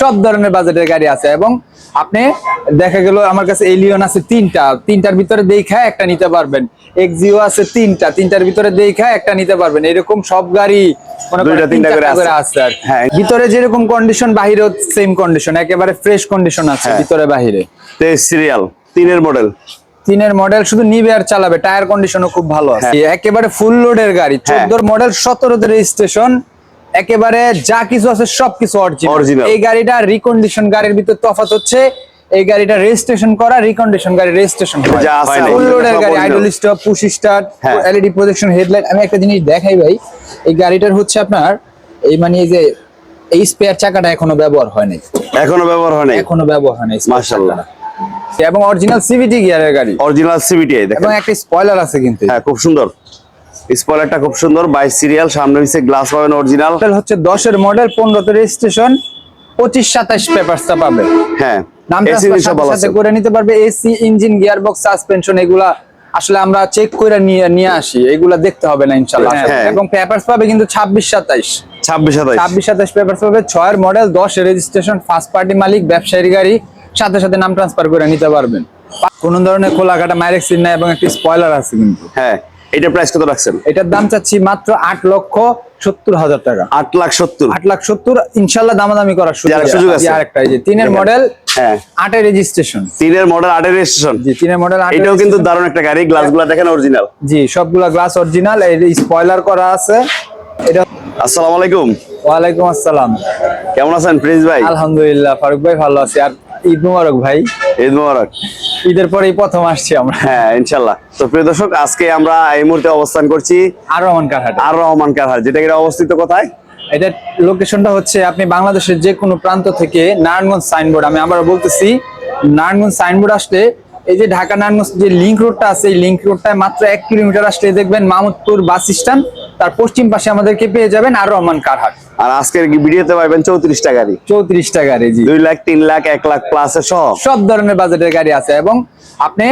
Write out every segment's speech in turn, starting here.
সব ধরনের বাজেটের গাড়ি আছে এবং আপনি দেখা গেল আমার কাছে এলিয়ন আছে তিনটা। তিনটার ভিতরে দেখা একটা নিতে পারবেন। এক্সিও আছে তিনটা। তিনটার ভিতরে দেখা একটা নিতে পারবেন। এরকম সব গাড়ি আছে। হ্যাঁ। ভিতরে যেরকম কন্ডিশন বাহিরেও সেম কন্ডিশন একেবারে ফ্রেশ কন্ডিশন আছে হ্যাঁ। ভিতরে বাহিরে। সিরিয়াল তিনের মডেল তিনের মডেল শুধু নিবে আর চালাবে। টায়ার কন্ডিশনও খুব ভালো আছে। হ্যাঁ। একেবারে ফুল লোডের গাড়ি। চোদ্দোর মডেল সতেরোতে রেজিস্ট্রেশন একেবারে যা কিছু আছে সবকিছু অরিজিনাল এই গাড়িটা রিকন্ডিশন গাড়ির ভিতর তফাৎ হচ্ছে এই গাড়িটা রেজিস্ট্রেশন করা রিকন্ডিশন গাড়ি রেজিস্ট্রেশন যা আছে। ফুল লোডের গাড়ি আইডল স্টপ পুশ স্টার্ট হ্যাঁ। এলইডি প্রজেকশন হেডলাইট আমি একটা জিনিস দেখাই ভাই এই গাড়িটার হচ্ছে আপনার এই মানে এই যে এই স্পেয়ার চাকাটা এখনও ব্যবহার হয় নাই। এখনও ব্যবহার হয় নাই? এখনও ব্যবহার হয় নাই মাশাআল্লাহ। এবং অরিজিনাল সিভিটি গিয়ারের গাড়ি। অরিজিনাল সিবিটিআই দেখেন। এবং একটা স্পয়লার আছে কিন্তু। হ্যাঁ খুব সুন্দর। স্পয়লারটা খুব সুন্দর বাইশ সিরিয়াল সামনে হচ্ছে গ্লাস পাবেন অরিজিনাল হচ্ছে দশের মডেল পনেরোতে রেজিস্ট্রেশন পঁচিশ সাতাশ পেপারসটা পাবে। হ্যাঁ করে নিতে পারবে এসি ইঞ্জিন সাসপেনশন এগুলা আসলে আমরা চেক করে নিয়ে নিয়ে আসি এগুলা দেখতে হবে না ইনশাল্লাহ হ্যাঁ। এবং পেপারস পাবে কিন্তু ছাব্বিশ সাতাইশ ছাব্বিশ সাতাইশ ছাব্বিশ পেপারস পাবে ছয়ের মডেল রেজিস্ট্রেশন ফার্স্ট পার্টি মালিক ব্যবসায়ী গাড়ি সাথে সাথে নাম ট্রান্সফার করে নিতে পারবেন। কোন ধরনের খোলাঘাটা মাইরেক্স নাই এবং একটি স্পয়লার আছে কিন্তু। হ্যাঁ। এটা প্রাইস কত রাখছেন? এটার দাম চাচ্ছি মাত্র আট লক্ষ সত্তর হাজার টাকা। আট লাখ সত্তর। আট লাখ সত্তর ইনশাল্লাহ দামাদামি করার সুযোগ আছে। আরেকটা এই যে তিনের মডেল হ্যাঁ। আটের রেজিস্ট্রেশন তিনের মডেল আটের রেজিস্ট্রেশন জি তিনের মডেল এটাও কিন্তু। দারুণ একটা গাড়ি গ্লাসগুলা দেখেন অরিজিনাল জি সবগুলা গ্লাস অরিজিনাল এই স্পয়লার করা আছে। এটা আসসালামু আলাইকুম। ওয়ালাইকুম আসসালাম। কেমন আছেন প্রিন্স ভাই? আলহামদুলিল্লাহ ফারুক ভাই ভালো আছি। আর ঈদ মুবারক ভাই। ঈদ মোবারক। ঈদের পরেই প্রথম আসছি আমরা। হ্যাঁ ইনশাল্লাহ। তো প্রিয় দর্শক আজকে আমরা এই মুহূর্তে অবস্থান করছি আর রহমান কারহাটে। আর রহমান কারহাট যেটা এটা অবস্থিত কোথায়? এটা লোকেশনটা হচ্ছে আপনি বাংলাদেশের যে কোনো প্রান্ত থেকে নারায়ণগঞ্জ সাইনবোর্ড আমি আবার বলতেছি নারায়ণগঞ্জ সাইনবোর্ড আসলে এই যে ঢাকা নারায়ণগঞ্জ যে লিংক রোডটা আছে এই লিংক রোডটায় মাত্র এক কিলোমিটার আসলে দেখবেন মাহমুদপুর বাস স্ট্যান্ড তার পশ্চিম পাশে আমাদেরকে পেয়ে যাবেন আর রহমান কারহাট। আর আজকের ভিডিওতে পাইবেন চৌত্রিশটা গাড়ি চৌত্রিশটা গাড়ি জি। দুই লাখ তিন লাখ এক লাখ প্লাস সহ সব। ধরনের বাজেটের গাড়ি আছে এবং আপনি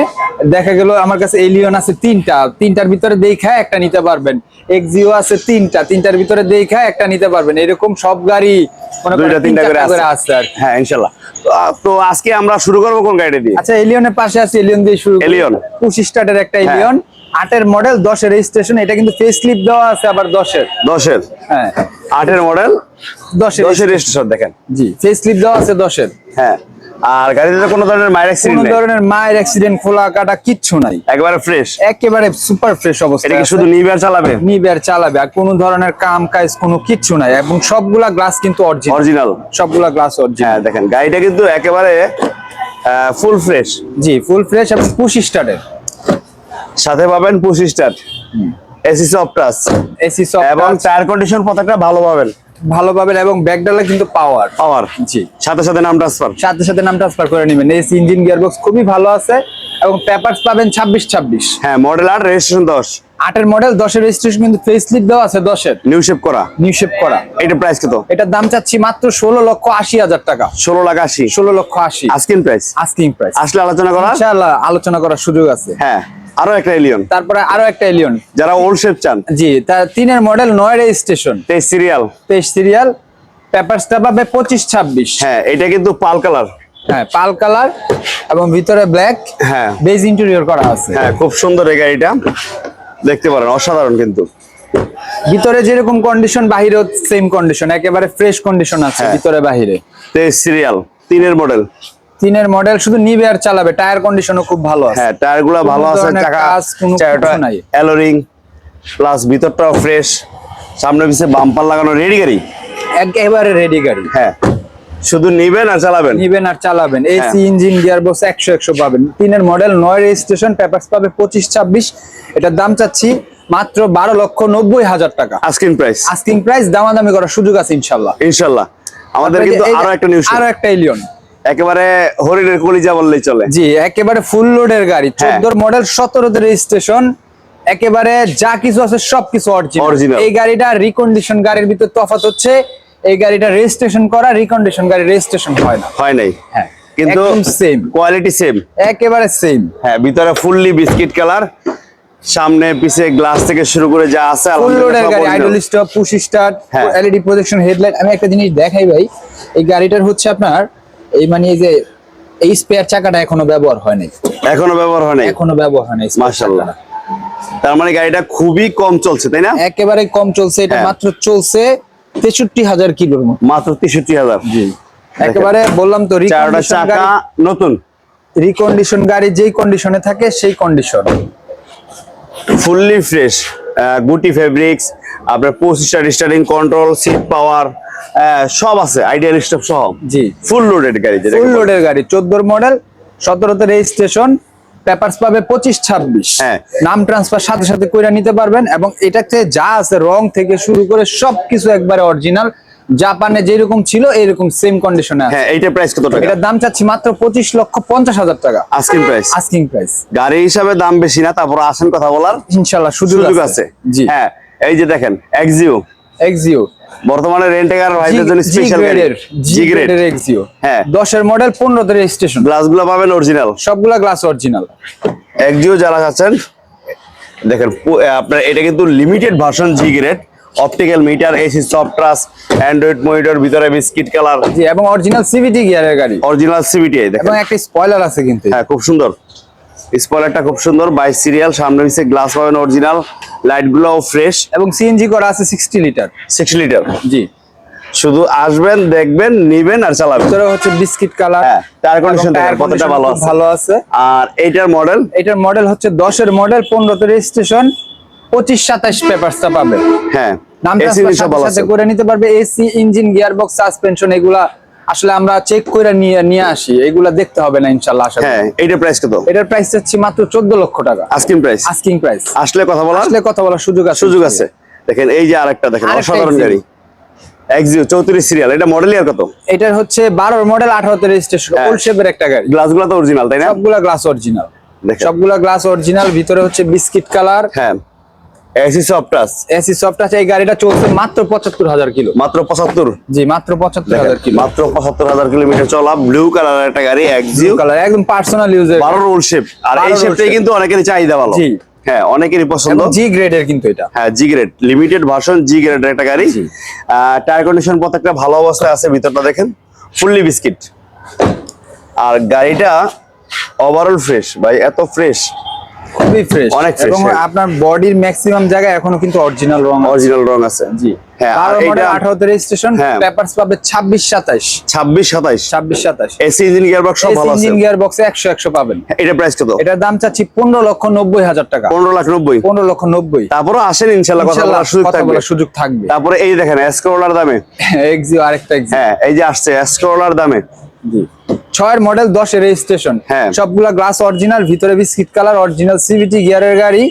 দেখা গেল আমার কাছে এলিয়ন আছে তিনটা। তিনটার ভিতরে দেখা একটা নিতে পারবেন। এক্সিও আছে তিনটা। তিনটার ভিতরে দেখা একটা নিতে পারবেন। এরকম সব গাড়ি দুইটা তিনটা করে আছে। আর হ্যাঁ ইনশাল্লাহ। তো, আজকে আমরা শুরু করব কোন গাড়ি দিয়ে? আচ্ছা এলিয়নের পাশে আছে এলিয়ন দিয়ে শুরু এলিয়ন। পঁচিশ স্টার্টের একটা এলিয়ন আটের মডেল দশের রেজিস্ট্রেশন এটা কিন্তু ফেস স্লিপ দেওয়া আছে আবার দশের। দশের? হ্যাঁ। আটের মডেল দশের দশের রেজিস্ট্রেশন দেখেন। জি ফেস স্লিপ দেওয়া আছে দশের। হ্যাঁ। আর গাড়িতে কোনো ধরনের মাইর কোনো অ্যাক্সিডেন্ট নেই? ধরনের মায়ের অ্যাক্সিডেন্ট খোলা কাটা কিচ্ছু নাই। একবারে ফ্রেশ একেবারে সুপার ফ্রেশ অবস্থা এটা কি শুধু নিবার চালাবে? নিবে আর চালাবে আর কোনো ধরনের কাম কাজ কোনো কিচ্ছু নাই। এবং সবগুলা গ্লাস কিন্তু অরিজিনাল অরিজিনাল সবগুলা গ্লাস অরিজিনাল হ্যাঁ দেখেন গাড়িটা কিন্তু একেবারে ফুল ফ্রেশ জি ফুল ফ্রেশ এবং পুশ স্টার্টের সাথে পাবেন পঁচিশ star AC soft touch. AC সব এবং টায়ার কন্ডিশন প্রত্যেকটা ভালো পাবেন। ভালো পাবেন এবং ব্যাকডালা কিন্তু পাওয়ার। পাওয়ার। জি। সাথে সাথে নাম ট্রান্সফার সাথে সাথে নাম ট্রান্সফার করে নেবেন। এসি ইঞ্জিন গিয়ারবক্স খুবই ভালো আছে এবং পেপারস পাবেন ছাব্বিশ ছাব্বিশ। হ্যাঁ মডেল আট রেজিস্ট্রেশন দশ। আটের মডেল দশের রেজিস্ট্রেশন কিন্তু ফেস স্লিপ দেওয়া আছে দশের। নিউ শেপ করা। নিউ শেপ করা। এটা প্রাইস কত? এটার দাম চাচ্ছি মাত্র ষোলো লক্ষ আশি হাজার টাকা। ষোলো লাখ আশি। ষোলো লক্ষ আশি। আস্কিন প্রাইস আস্কিং প্রাইস আসলে আলোচনা করা ইনশাআল্লাহ আলোচনা করার সুযোগ আছে। হ্যাঁ। আরও একটা এলিয়ন তারপরে আরও একটা এলিয়ন যারা ওল্ড শেপ চান। জি তার তিনের মডেল নয় রেজিস্ট্রেশন তেইশ সিরিয়াল তেইশ সিরিয়াল পেপারসটা পাবে পঁচিশ ছাব্বিশ। হ্যাঁ এটা কিন্তু পাল কালার হ্যাঁ পাল কালার এবং ভিতরে ব্ল্যাক হ্যাঁ। বেজ ইন্টেরিয়র করা আছে। হ্যাঁ খুব সুন্দর এই গাড়িটা। দেখতে পারেন অসাধারণ কিন্তু। ভিতরে যেরকম কন্ডিশন বাহিরেও সেম কন্ডিশন একেবারে ফ্রেশ কন্ডিশন আছে হ্যাঁ। ভিতরে বাহিরে। সিরিয়াল তিনের মডেল তিনের মডেল শুধু নিবে আর চালাবে টায়ার কন্ডিশনও খুব ভালো আছে। হ্যাঁ টায়ারগুলা ভালো আছে চাকা চাকাটা কিছু নাই। অ্যালোরিং প্লাস ভিতরটাও ফ্রেশ সামনে পিছে বাম্পার লাগানো রেডি গাড়ি। একেবারে রেডি গাড়ি। হ্যাঁ শুধু নিবেন আর চালাবেন? নিবেন আর চালাবেন। এসি ইঞ্জিন গিয়ার বক্স একশো একশো পাবেন। তিনের মডেল নয় রেজিস্ট্রেশন পেপারস পাবে পঁচিশ ছাব্বিশ। এটার দাম চাচ্ছি মাত্র বারো লক্ষ নব্বই হাজার টাকা। আস্কিং প্রাইস আস্কিং প্রাইস দামাদামি করার সুযোগ আছে ইনশাল্লাহ। ইনশাল্লাহ। আমাদের কিন্তু আরও একটা নিউজ আরও একটা এলিয়ন একেবারে হরিণের কলিজা বললেই চলে। জি একেবারে ফুল লোডের গাড়ি। হ্যাঁ। চোদ্দোর মডেল সতেরোতে রেজিস্ট্রেশন একেবারে যা কিছু আছে সবকিছু। অরিজিনাল এই গাড়িটা রিকন্ডিশন গাড়ির ভিতর তফাৎ হচ্ছে এই গাড়িটা রেজিস্ট্রেশন করা রিকন্ডিশন গাড়ি রেজিস্ট্রেশন হয় না। হয় নাই। হ্যাঁ কিন্তু সেম কোয়ালিটি সেম একেবারে সেম হ্যাঁ ভিতরে ফুললি বিস্কিট কালার সামনে পিছে গ্লাস থেকে শুরু করে যা আছে ফুল লোডের গাড়ি। Idle stop push start. LED projection headlight আমি একটা জিনিস দেখাই ভাই এই গাড়িটার হচ্ছে আপনার এই মানে এই যে এই স্পেয়ার চাকাটা এখনও ব্যবহার হয় নাই। এখনও ব্যবহার হয় নাই? এখনও ব্যবহার হয় নাই মাশাআল্লাহ। তার মানে গাড়িটা খুবই কম চলছে তাই না? একেবারে কম চলছে এটা হ্যাঁ। মাত্র চলছে তেষট্টি হাজার কিলোর মতো। মাত্র তেষট্টি হাজার। একেবারে বললাম তো চারটা চাকা নতুন। রিকন্ডিশন গাড়ি যেই কন্ডিশনে থাকে সেই কন্ডিশন ফুললি ফ্রেশ গুটি ফেব্রিক্স আপনার পঁচিশটা স্টার্টিং কন্ট্রোল সিট পাওয়ার সব আছে আইডিয়াল সহ জি। ফুল লোডেড গাড়ি ফুল লোডের গাড়ি চোদ্দোর মডেল সতেরোতে রেজিস্ট্রেশন পেপারস পাবে পঁচিশ ছাব্বিশ। হ্যাঁ। নাম ট্রান্সফার সাথে সাথে করে নিতে পারবেন এবং এটাতে যা আছে রং থেকে শুরু করে সবকিছু একবারে অরিজিনাল জাপানে যেরকম ছিল এরকম সেম কন্ডিশনে আছে। হ্যাঁ এইটা প্রাইস কত টাকা? এটার দাম চাচ্ছি মাত্র পঁচিশ লক্ষ পঞ্চাশ হাজার টাকা। আস্কিং প্রাইস আস্কিং প্রাইস গাড়ি হিসাবে দাম বেশি না তারপর আসেন কথা বলার ইনশাল্লাহ সুযোগ আছে। জি। হ্যাঁ এই যে দেখেন এক্সিও এক্সিও বর্তমানে রেন্টেকার ভাইদের জন্য স্পেশাল জি জি গ্রেড গ্রেডের এক্সিও হ্যাঁ। দশের মডেল পনেরোতে রেজিস্ট্রেশন গ্লাসগুলো পাবেন অরিজিনাল সবগুলা গ্লাস অরিজিনাল এক্সিও যারা আছেন দেখেন আপনার এটা কিন্তু limited version G grade optical meter AC soft touch Android monitor ভিতরে বিস্কিট কালার জি এবং অরিজিনাল সিভিটি গিয়ারের গাড়ি। অরিজিনাল সিবিটি দেখেন। এবং একটা স্পয়লার আছে কিন্তু। হ্যাঁ খুব সুন্দর। স্পয়লারটা খুব সুন্দর বাইশ সিরিয়াল সামনে পিছে গ্লাস পাবেন অরিজিনাল লাইটগুলো ফ্রেশ। এবং সিএনজি করা আছে সিক্সটি লিটার সিক্স লিটার জি। শুধু আসবেন দেখবেন নিবেন আর চালাবেন। ভিতরে হচ্ছে বিস্কিট কালার। হ্যাঁ, tire condition কতটা ভালো আছে। ভালো আছে। আর এইটার মডেল এটার মডেল হচ্ছে দশের মডেল পনেরোতে রেজিস্ট্রেশন পঁচিশ সাতাশ পেপারসটা পাবে। হ্যাঁ নাম এসি সব সাথে করে নিতে পারবে AC engine gear box suspension এগুলা আসলে আমরা চেক করে নিয়ে নিয়ে আসি। এগুলা দেখতে হবে না ইনশাল্লাহ আশা হ্যাঁ এইটার প্রাইস কত? এটার প্রাইস হচ্ছে মাত্র চোদ্দ লক্ষ টাকা। আস্কিং প্রাইস আস্কিং প্রাইস আসলে কথা বলার? আসলে কথা বলার সুযোগ আছে। সুযোগ আছে। দেখেন এই যে আরেকটা দেখেন অসাধারণ। গাড়ি। এক্সিও চৌত্রিশ সিরিয়াল এটা মডেল ইয়ার কত? এটার হচ্ছে বারোর মডেল আঠারোতে রেজিস্ট্রেশন হ্যাঁ। ওল্ড শেপের একটা গাড়ি। গ্লাসগুলো তো অরিজিনাল তাই না? সবগুলা গ্লাস অরিজিনাল দেখেন। সবগুলা গ্লাস অরিজিনাল ভিতরে হচ্ছে বিস্কিট কালার হ্যাঁ। AC soft touch. AC soft আছে এই গাড়িটা চলছে মাত্র পঁচাত্তর হাজার কিলো। মাত্র পঁচাত্তর। জি মাত্র পঁচাত্তর হাজার কিলো। মাত্র পঁচাত্তর হাজার কিলোমিটার চলা ব্লু কালার একটা গাড়ি এক্সিও কালার একদম পার্সোনাল ইউজের বারো রোল শেপ আর এই শেপটাই কিন্তু অনেকেরই চাহিদা ভালো। জি। হ্যাঁ অনেকেরই পছন্দ। জি গ্রেডের কিন্তু এটা। হ্যাঁ G grade limited version G গ্রেডের একটা গাড়ি। টায়ার কন্ডিশন প্রত্যেকটা ভালো অবস্থায় আছে ভিতরটা দেখেন। ফুললি বিস্কিট আর গাড়িটা ওভারঅল ফ্রেশ ভাই এত ফ্রেশ খুবই ফ্রেশ অনেক fresh, এবং হ্যাঁ। আপনার বডির ম্যাক্সিমাম জায়গায় এখনও কিন্তু অরিজিনাল রং অরিজিনাল রং আছে জি। হ্যাঁ আর এটা আঠারোতে রেজিস্ট্রেশন হ্যাঁ। পেপারস পাবে ছাব্বিশ সাতাইশ। ছাব্বিশ সাতাইশ। ছাব্বিশ সাতাইশ। এসি ইঞ্জিন গিয়ারবক্স সব ভালো আছে। ইঞ্জিন গিয়ার বক্সে একশো একশো পাবেন। এটা প্রাইস কত? এটার দাম চাচ্ছি পনেরো লক্ষ নব্বই হাজার টাকা। পনেরো লাখ নব্বই। পনেরো লক্ষ নব্বই। তারপরে আসেন ইনশাল্লাহ কথা বলার সুযোগ থাকবে। সুযোগ থাকবে। তারপরে এই দেখেন এসকোলার দামে। এক্সিও আরেকটা এক্সিও হ্যাঁ এই যে আসছে এসকোলার দামে। ছয়ের মডেল দশের রেজিস্ট্রেশন হ্যাঁ। সবগুলা গ্লাস অরিজিনাল ভিতরে বিস্কিট কালার অরিজিনাল সিভিটি গিয়ারের গাড়ি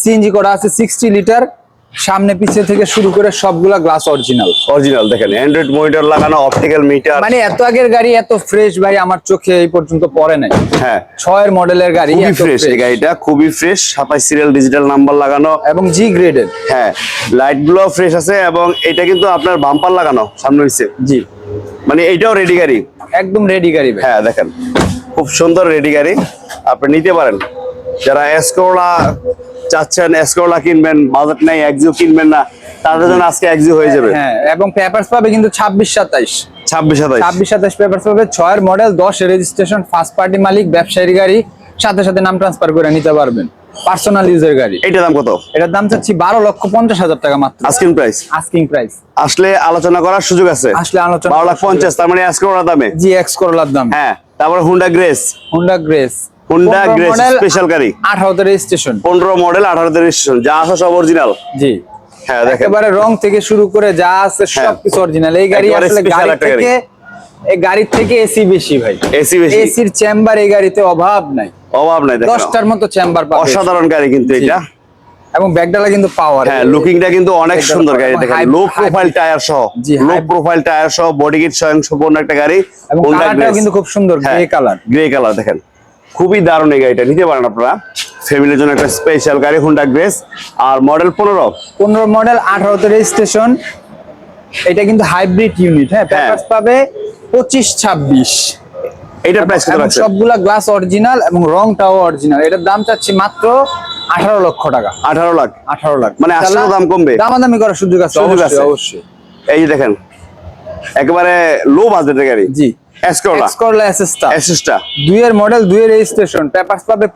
সিএনজি করা আছে সিক্সটি লিটার সামনে পিছে থেকে শুরু করে সবগুলা গ্লাস অরিজিনাল অরিজিনাল দেখেন অ্যান্ড্রয়েড মনিটর লাগানো অপটিক্যাল মিটার মানে এত আগের গাড়ি এত ফ্রেশ ভাই আমার চোখে এই পর্যন্ত পড়ে নাই। হ্যাঁ। ছয়ের মডেলের গাড়ি খুবই ফ্রেশ এই গাড়িটা খুবই ফ্রেশ সাতাশ সিরিয়াল ডিজিটাল নাম্বার লাগানো। এবং জি গ্রেডের হ্যাঁ লাইটগুলো ফ্রেশ আছে এবং এটা কিন্তু আপনার বাম্পার লাগানো সামনে হয়েছে জি। মানে এইটাও রেডি গাড়ি? একদম রেডি গাড়ি হ্যাঁ দেখেন। খুব সুন্দর রেডি গাড়ি। আপনি নিতে পারেন। যারা এসকোলা চাচ্ছেন এসকোলা কিনবেন বাজেট নেই একজিও কিনবেন না তাদের জন্য আজকে একজিও হয়ে যাবে। হ্যাঁ এবং পেপারস পাবে কিন্তু ছাব্বিশ সাতাইশ। ছাব্বিশ সাতাইশ। ছাব্বিশ সাতাশ পেপারস পাবে ছয়ের মডেল দশ রেজিস্ট্রেশন ফার্স্ট পার্টি মালিক ব্যবসায়ী গাড়ি সাথে সাথে নাম ট্রান্সফার করে নিতে পারবেন। পার্সোনাল ইউজের গাড়ি। এইটার দাম কত? এটার দাম চাচ্ছি বারো লক্ষ পঞ্চাশ হাজার টাকা মাত্র। আস্কিং প্রাইস আস্কিং প্রাইস আসলে আলোচনা করার সুযোগ আছে? আসলে আলোচনা বারো লাখ পঞ্চাশ তার মানে এসকোলা দামে? জি এক্স করলার দাম। হ্যাঁ তারপরে Honda Grace Honda Grace Honda Grace special গাড়ি। আঠারোতে রেজিস্ট্রেশন পনেরো মডেল আঠারোতে রেজিস্ট্রেশন যা আসা সব অরিজিনাল জি। হ্যাঁ দেখেন। একেবারে রং থেকে শুরু করে যা আছে হ্যাঁ। সবকিছু অরিজিনাল এই গাড়ি আসলে গাড়ি। থেকে এই গাড়ির থেকে এসি বেশি ভাই। এসি বেশি? এসির চেম্বার এই গাড়িতে অভাব নাই। অভাব নাই দশটার মতো চেম্বার পাবে। অসাধারণ গাড়ি কিন্তু। এটা। এবং ব্যাগডালা কিন্তু পাওয়ার হ্যাঁ লুকিংটা কিন্তু অনেক সুন্দর গাড়ি দেখেন লো প্রোফাইল টায়ার সহ লো প্রোফাইল টায়ার সহ বডি কিট স্বয়ংসম্পূর্ণ একটা গাড়ি এবং কালারটাও কিন্তু খুব সুন্দর হ্যাঁ, গ্রে কালার গ্রে কালার দেখেন। খুবই দারুণ এই গাড়িটা নিতে পারেন আপনারা। ফ্যামিলির জন্য একটা স্পেশাল গাড়ি হুন্ডা গ্রেস আর মডেল পনেরো? পনেরো মডেল আঠারোতে রেজিস্ট্রেশন এটা কিন্তু হাইব্রিড ইউনিট হ্যাঁ হ্যাঁ। পেপারস পাবে। পঁচিশ ছাব্বিশ। এইটার প্রাইস কত সবগুলা গ্লাস অরিজিনাল এবং রংটাও অরিজিনাল এটার দাম চাচ্ছি মাত্র আঠারো লক্ষ টাকা। আঠারো লাখ? আঠারো লাখ। মানে আসলেও দাম কমবে? দামাদামি করার সুযোগ আছে সুযোগ অবশ্যই আছে। অবশ্যই। এই যে দেখেন একেবারে লো বাজেটের গাড়ি। জি। এসকোলা এসএসটা মডেল রেজিস্ট্রেশন পেপারস পাবে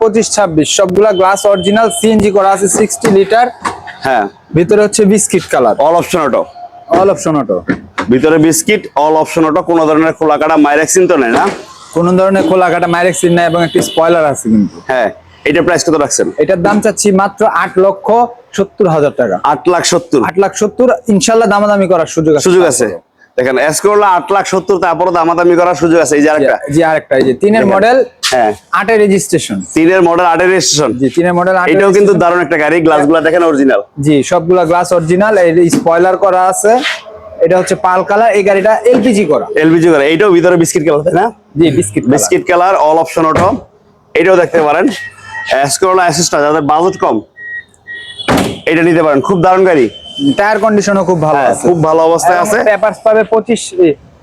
সবগুলা গ্লাস অরিজিনাল সিএনজি করা আছে সিক্সটি লিটার হ্যাঁ। ভিতরে হচ্ছে biscuit colour all option auto all option auto ভিতরে বিস্কিট অল অপশন অটো কোনো ধরনের খোলা কাটা মাইরেক্সিন তো নেই না? কোন ধরনের খোলা কাটা মাইরেক্সিন নাই এবং একটি স্পয়লার আছে কিন্তু। হ্যাঁ এটা প্রাইস কত রাখছেন? এটার দাম চাচ্ছি মাত্র আট লক্ষ সত্তর হাজার টাকা। আট লাখ সত্তর। আট লাখ সত্তর ইনশাল্লাহ দামাদামি করার সুযোগ আছে। সুযোগ আছে। দেখেন এসকোলা আট লাখ সত্তর তারপরে দামাদামি করার সুযোগ আছে। এই যে আরেকটা। জি আরেকটা এই যে তিনের মডেল হ্যাঁ। আটের রেজিস্ট্রেশন তিনের মডেল আটের রেজিস্ট্রেশন জি তিনের মডেল এটাও কিন্তু দারুণ একটা গাড়ি গ্লাসগুলো দেখেন অরিজিনাল জি সবগুলা গ্লাস অরিজিনাল এই স্পয়লার করা আছে। এটা হচ্ছে পাল কালার এই গাড়িটা এলপিজি করা। এলপিজি করা এইটাও ভিতরে বিস্কিট কালার তাই না? জি biscuit biscuit colour all option auto এটাও দেখতে পারেন। এসকোলা অ্যাসিস্টা যাদের বাজেট কম এটা নিতে পারেন। খুব দারুণ গাড়ি। টায়ার কন্ডিশনও খুব ভালো হ্যাঁ, আছে। খুব ভালো অবস্থায় আছে। পেপারস পাবে পঁচিশ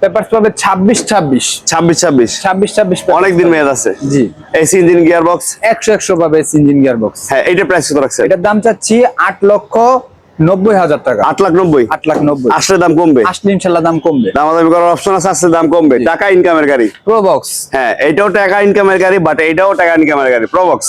পেপারস পাবে ছাব্বিশ ছাব্বিশ। ছাব্বিশ ছাব্বিশ। ছাব্বিশ ছাব্বিশ অনেক দিন মেয়াদ আছে। জি। এসি ইঞ্জিন গিয়ার বক্স একশো একশো পাবে ইঞ্জিন গিয়ার বক্স হ্যাঁ এটা প্রাইস কত রাখছেন? এটার দাম চাচ্ছি আট লক্ষ নব্বই হাজার টাকা। আট লাখ নব্বই? আট লাখ নব্বই। আসলে দাম কমবে? আসলে ইনশাল্লাহ দাম কমবে। দামাদামি করার অপশন আছে আসলে দাম কমবে। টাকা ইনকামের গাড়ি। হ্যাঁ এটাও টাকা ইনকামের গাড়ি বাট এটাও টাকা ইনকামের গাড়ি প্রবক্স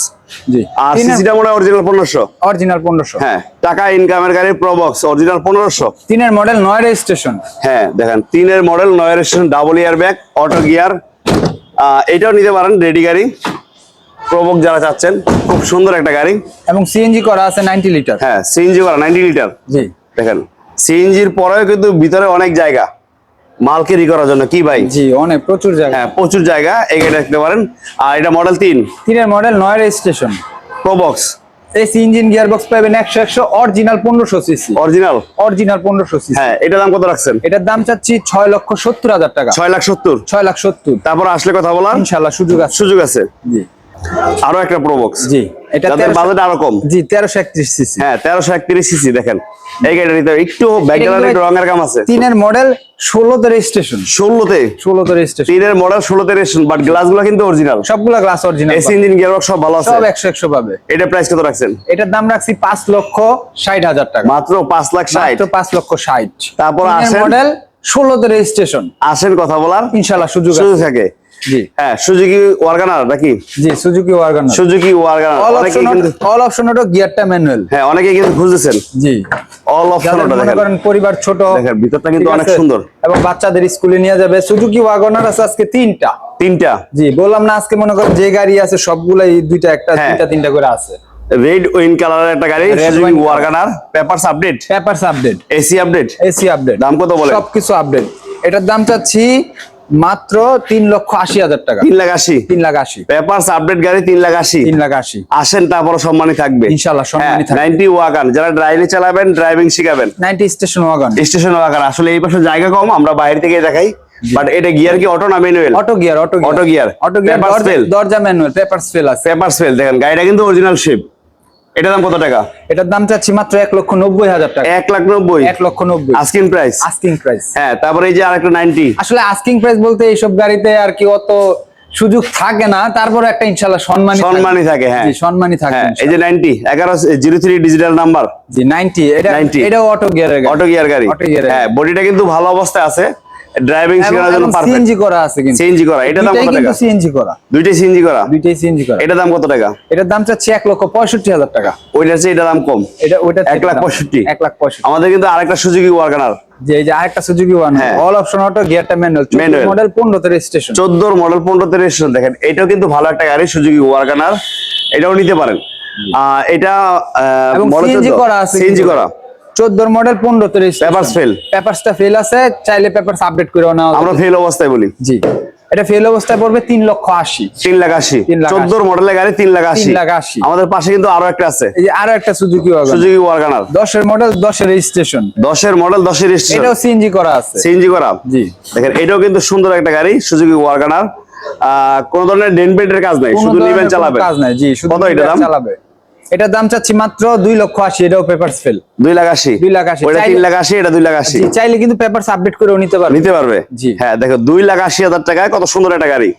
জি। আর সিসিটা মনে অরিজিনাল পনেরোশো। অরিজিনাল পনেরোশো। হ্যাঁ টাকা ইনকামের গাড়ি প্রবক্স অরিজিনাল পনেরোশো। তিনের মডেল নয় রেজিস্ট্রেশন হ্যাঁ দেখেন তিনের মডেল নয় registration double airbag auto gear এটাও নিতে পারেন রেডি গাড়ি। প্রবক যারা চাচ্ছেন খুব সুন্দর একটা গাড়ি। এবং সিএনজি করা আছে নাইনটি লিটার হ্যাঁ সিএনজি করা নাইনটি লিটার জি। দেখেন সিএনজির পরেও কিন্তু ভিতরে অনেক জায়গা। মাল ক্যারি করার জন্য কি ভাই? জি অনেক প্রচুর জায়গা। হ্যাঁ প্রচুর জায়গা গাড়িটা দেখতে পারেন। আর এটা মডেল তিন। তিনের মডেল নয় রেজিস্ট্রেশন প্রবক্স এসি ইঞ্জিন গিয়ার বক্স পাবেন একশো একশো অরিজিনাল পনেরোশো সিসি অরিজিনাল অরিজিনাল পনেরোশো সিসি হ্যাঁ এটা দাম কত রাখছেন? এটার দাম চাচ্ছি ছয় লক্ষ সত্তর হাজার টাকা। ছয় লাখ সত্তর। ছয় লাখ সত্তর। তারপর আসলে কথা বলার? ইনশাল্লাহ সুযোগ আছে। সুযোগ আছে। জি। আরও একটা প্রবক্স জি এটা বাজেট আরও কম। জি সিসি হ্যাঁ সিসি দেখেন। এই গাড়িটার ভিতরে একটু ব্যাকগ্রাউন্ডে একটু রঙের কাম আছে। তিনের মডেল ষোলোতে রেজিস্ট্রেশন ষোলোতে? ষোলোতে রেজিস্ট্রেশন তিনের মডেল ষোলোতে রেশন বাট কিন্তু অরিজিনাল সবগুলা glass original AC engine gear সব ভালো আছে। সব পাবে। এটা প্রাইস কত রাখছেন? এটার দাম রাখছি পাঁচ লক্ষ ষাট হাজার টাকা। মাত্র পাঁচ লাখ মাত্র লক্ষ ষাট। তারপর আসেন। মডেল ষোলোতে রেজিস্ট্রেশন আসেন কথা বলার। ইনশাল্লাহ সুযোগ আছে। থাকে। হ্যাঁ সুজুকি ওয়ার্গানার নাকি? জি Suzuki Wagon Suzuki Wagon R. অনেকে কিন্তু অল অপশন অটো গিয়ারটা ম্যানুয়াল হ্যাঁ অনেকে কিন্তু খুঁজেছেন জি। অল অপশন যাদের দেখেন। করেন পরিবার ছোট দেখেন ভিতরটা কিন্তু অনেক সুন্দর। এবং বাচ্চাদের স্কুলে নিয়ে যাবে। সুজুকি ওয়াগনার আছে আজকে তিনটা। তিনটা? জি বললাম না আজকে মনে করেন যে গাড়ি আছে সবগুলাই দুইটা একটা হ্যাঁ। দুইটা তিনটা করে আছে। রেড উইন কালারের একটা গাড়ি Suzuki Wagon R. Papers update papers update AC update AC update দাম কত বলে সবকিছু আপডেট এটার দাম চাচ্ছি মাত্র তিন লক্ষ আশি হাজার টাকা। তিন লাখ আশি? তিন লাখ আশি। পেপারস আপডেট গাড়ি তিন লাখ আশি। তিন লাখ আশি। আসেন তারপর সম্মানী থাকবে। ইনশাল্লাহ সম্মানী নাইনটি ওয়াগান যারা ড্রাইভিং চালাবেন driving শিখাবেন। Ninety station wagon station wagon আসলে এই পাশে জায়গা কম আমরা বাইরে থেকে দেখাই। বাট এটা গিয়ার কি অটো না manual auto gear auto. Auto gear Papers fail। দরজা ম্যানুয়াল পেপারস ফেল আছে। পেপারস ফেল দেখেন গাড়িটা কিন্তু অরিজিনাল শেপ এটা দাম কত টাকা? এটার দাম চাচ্ছি মাত্র এক লক্ষ নব্বই হাজার টাকা। এক লাখ নব্বই? এক লক্ষ নব্বই। আস্কিং প্রাইস আস্কিং প্রাইস হ্যাঁ তারপরে এই যে আরেকটা নাইনটি আসলে আস্কিং প্রাইস বলতে এইসব গাড়িতে আর কি অত সুযোগ থাকে না। তারপরে একটা ইনশাল্লাহ সম্মানী থাকে। থাকে হ্যাঁ। থাকে হ্যাঁ এই যে নাইনটি এগারো জিরো থ্রি ডিজিটাল নাম্বার জি 90 এটা 90 এটাও অটো গিয়ারের গাড়ি। অটো গিয়ার গাড়ি। এর হ্যাঁ বডিটা কিন্তু ভালো অবস্থায় আছে। ড্রাইভিং শেখানোর জন্য পারফেক্ট সিএনজি করা আছে কিন্তু। সিএনজি করা এটা দাম কত টাকা? সিএনজি করা। দুইটাই সিএনজি করা? দুইটাই সিএনজি করা। এটা দাম কত টাকা? এটার দাম চাচ্ছি এক লক্ষ পঁয়ষট্টি হাজার টাকা। ওইটার চেয়ে এটা দাম কম। এটা ওইটা এক লাখ পঁয়ষট্টি। এক লাখ পঁয়ষট্টি। আমাদের কিন্তু আরেকটা সুযোগী ওয়ার্গানার যে এই যে আরেকটা Suzuki one. All option auto গিয়ারটা ম্যানুয়াল। মডেল পনেরোতে রেজিস্ট্রেশন চোদ্দোর মডেল পনেরোতে রেজিস্ট্রেশন দেখেন এটাও কিন্তু ভালো একটা গাড়ি সুযোগী ওয়ার্গানার এটাও নিতে পারেন। এটা সিএনজি করা আছে সিএনজি করা। চোদ্দোর মডেল পনেরোতে রেজিস্ট্রেশন পেপারস ফেল পেপারসটা ফেল আছে চাইলে পেপারস আপডেট করে নেওয়া আমরা ফেল অবস্থায় বলি। জি। এটা ফেল অবস্থায় পড়বে তিন লক্ষ আশি। তিন লাখ আশি। তিন লাখ আশি। চোদ্দোর মডেলের গাড়ি তিন লাখ আশি। লাখ আশি। আমাদের পাশে কিন্তু আরও একটা আছে। এই যে আরও একটা সুজুকি ওয়াগন দশের মডেল দশের রেজিস্ট্রেশন দশের মডেল দশের রেজিস্ট্রেশন এটাও সিএনজি করা আছে। সিএনজি করা। জি। দেখেন এটাও কিন্তু সুন্দর একটা গাড়ি সুজুকি ওয়ার্গানার কোন ধরনের ডেন পেন্টের কাজ নাই শুধু নিবেন কোনো চালাবেন। কাজ নাই। জি শুধু এটা চালাবে। এটার দাম চাচ্ছি মাত্র দুই লক্ষ আশি এটাও পেপারস ফেল দুই লাখ আশি? দুই লাখ আশি। ওটা তিন লাখ আশি এটা দুই লাখ আশি। চাইলে কিন্তু পেপারস আপডেট করেও নিতে পারবে। নিতে পারবে? জি। হ্যাঁ দেখো দুই লাখ আশি হাজার টাকায় কত সুন্দর একটা গাড়ি।